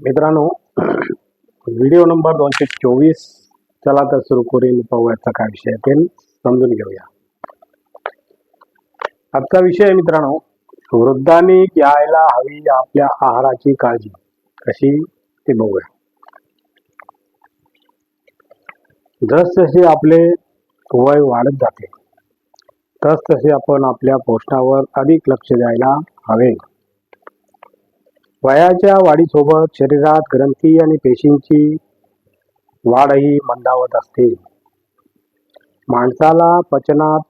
मित्रांनो video number दोनशे चोवीस चला तर सुरू करून पाहूयाचा काय विषय ते समजून घेऊया. आजचा विषय आहे मित्रांनो वृद्धांनी घ्यायला हवी आपल्या आहाराची काळजी कशी ते बघूया. जसजसे आपले वय वाढत जाते तस तसे आपण आपल्या पोषणावर अधिक लक्ष द्यायला हवे. वयाच्या वाढीसोबत शरीरात ग्रंथी आणि पेशींची वाढही मंदावत असते. माणसाला पचनात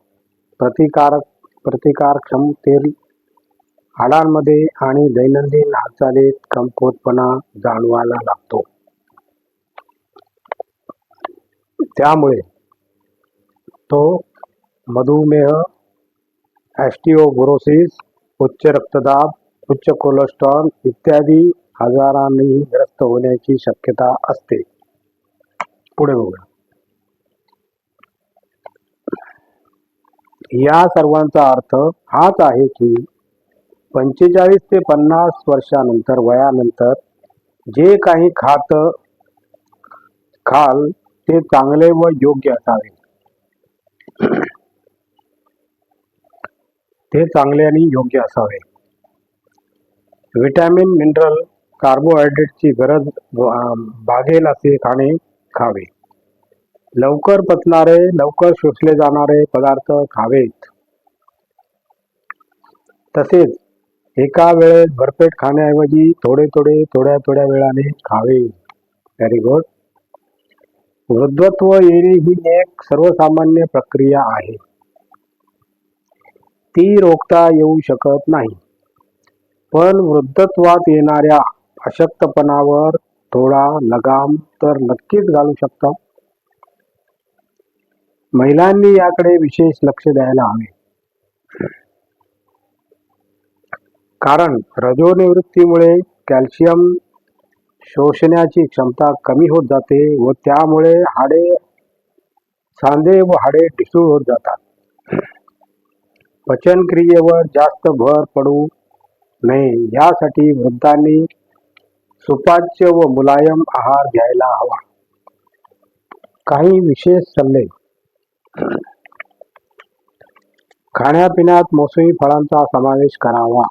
प्रतिकारक प्रतिकार क्षमतेल हाडांमध्ये आणि दैनंदिन हालचालीत कमकुवतपणा जाणवायला लागतो. त्यामुळे तो मधुमेह ॲस्टिओबोरोसिस उच्च रक्तदाब उच्च कोलेस्ट्रॉल इत्यादी आजारांनी ग्रस्त होण्याची शक्यता असते. पुढे बघूया. या सर्वांचा अर्थ हाच आहे की पंचेचाळीस ते पन्नास वर्षानंतर वयानंतर जे काही खात खाल ते चांगले व योग्य असावे. ते चांगले आणि योग्य असावे. व्हिटॅमिन मिनरल कार्बोहायड्रेटची गरज भागेल असे खाणे खावे. लवकर पचणारे लवकर शोषले जाणारे पदार्थ खावेत. तसेच एका वेळेस भरपेट खाण्याऐवजी थोडे थोडे थोड्या थोड्या वेळाने खावे. व्हेरी गुड वृद्धत्व येणे ही एक सर्वसामान्य प्रक्रिया आहे. ती रोखता येऊ शकत नाही. पण वृद्धत्वात येणाऱ्या अशक्तपणावर थोडा लगाम तर नक्कीच घालू शकता. महिलांनी याकडे विशेष लक्ष द्यायला हवे. कारण रजोनिवृत्तीमुळे कॅल्शियम शोषण्याची क्षमता कमी होत जाते व त्यामुळे हाडे सांधे व हाडे ढिसूळ होत जातात. पचनक्रियेवर जास्त भर पडू नाही यासाठी वृद्धांनी सुपाच्य व मुलायम आहार घ्यायला हवा. काही विशेष सल्ले. खाण्यापिण्यात मोसमी फळांचा समावेश करावा.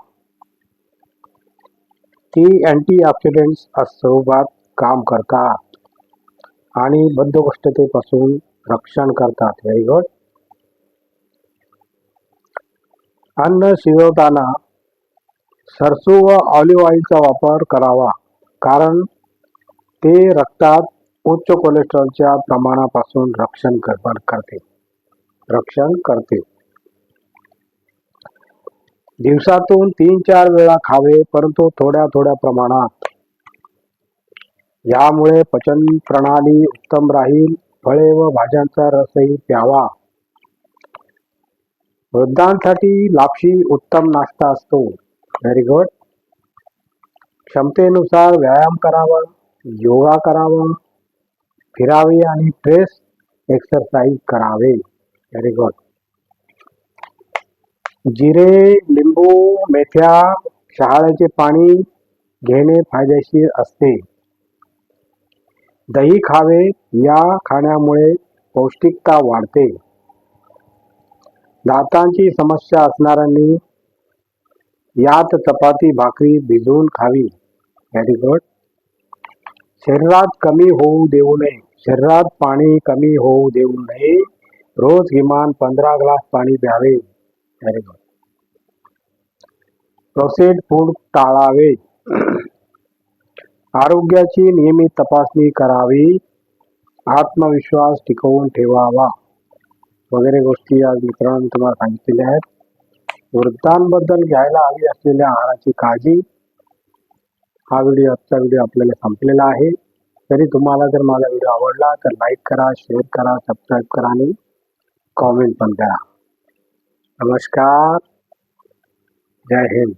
ती अँटीऑक्सिडंट्स स्वरूपात काम करतात आणि बद्धकोष्ठतेपासून रक्षण करतात. Very good. अन्न शिजवताना सरसू व ऑलिव्ह ऑइलचा वापर करावा कारण ते रक्तात उच्च कोलेस्ट्रॉलच्या प्रमाणापासून रक्षण कर- करते. रक्षण करते. दिवसातून तीन चार वेळा खावे परंतु थोड्या थोड्या प्रमाणात. यामुळे पचन प्रणाली उत्तम राहील फळे व भाज्यांचा रसही प्यावा. वृद्धांसाठी लापशी उत्तम नाश्ता असतो. व्हेरी गुड क्षमतेनुसार व्यायाम करावा योगा करावा फिरावे आणि ट्रेस एक्सरसाइज करावे. व्हेरी गुड जिरे लिंबू मेथ्या शहाळ्याचे पाणी घेणे फायदेशीर असते. दही खावे या खाण्यामुळे पौष्टिकता वाढते. दातांची समस्या असणाऱ्यांनी यात चपाती भाकरी भिजवून खावी. व्हेरी गुड शरीरात कमी होऊ देऊ नये. शरीरात पाणी कमी होऊ देऊ नये. रोज किमान पंधरा ग्लास पाणी द्यावे व्हेरी गुड प्रोसेस्ड फूड टाळावे. आरोग्याची नियमित तपासणी करावी. आत्मविश्वास टिकवून ठेवावा. वगैरे गोष्टी आज मित्रांनो तुम्हाला सांगितलेल्या आहेत. वृद्धांबद्दल घ्यायला हवी असलेल्या आहाराची काळजी हा व्हिडिओ आजचा व्हिडिओ आपल्याला संपलेला आहे. तरी तुम्हाला जर माझा व्हिडिओ आवडला तर लाईक करा शेअर करा सबस्क्राईब करा आणि कॉमेंट पण करा. नमस्कार. जय हिंद.